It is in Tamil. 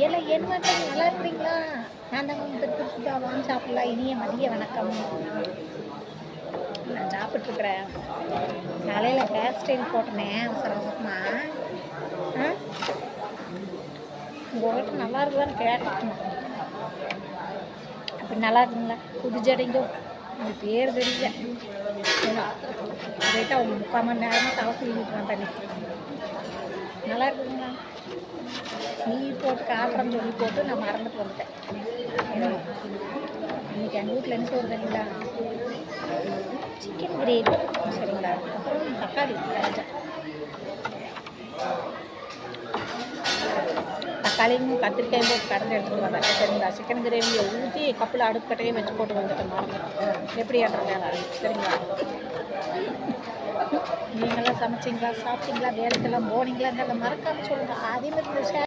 எல்லாம் ஏன் மாட்டேங்க நல்லா இருக்கிறீங்களா நான் தான் உங்கள் திருப்பி சாப்பிடலாம் இனிய மதிய வணக்கம். நான் சாப்பிட்ருக்குறேன் காலையில் ஹேர் ஸ்டைல் போட்டனே அவசர அவசரமாக ஆ? உங்கள்கிட்ட நல்லா இருக்குதான்னு கேட்டேன். அப்படி நல்லா இருக்குங்களா? புது ஜடைங்கோ உங்கள் பேர் தெரியல. ரைட்டாக அவங்க முக்கால் மணி நேரமாக தலை சொல்லிட்டு தண்ணி நல்லா இருக்குதுங்களா? நீ போட்டு காட்டுறேன்னு சொல்லி போட்டு நான் மறந்துட்டு வந்துட்டேன். இன்னைக்கு எங்கள் வீட்டில் என்ன சோறு தெரியுங்களா? சிக்கன் கிரேவி சரிங்களா? அப்புறம் தக்காளி ராஜா தக்காளியும் கத்திரிக்காயும் போட்டு கடந்து எடுத்துகிட்டு வந்தேன். சரிங்களா? சிக்கன் கிரேவியை ஊற்றி கப்பில் அடுப்புக்கட்டையும் வச்சு போட்டு வந்துட்டேன் மறந்து. எப்படி ஏற்றுறேன் சரிங்களா? நீங்களாம் சமைச்சிங்களா சாப்பிட்டீங்களா வேலைக்கெல்லாம் போனீங்களா? மறக்காமல் சொல்லுங்கள் அதே மாதிரி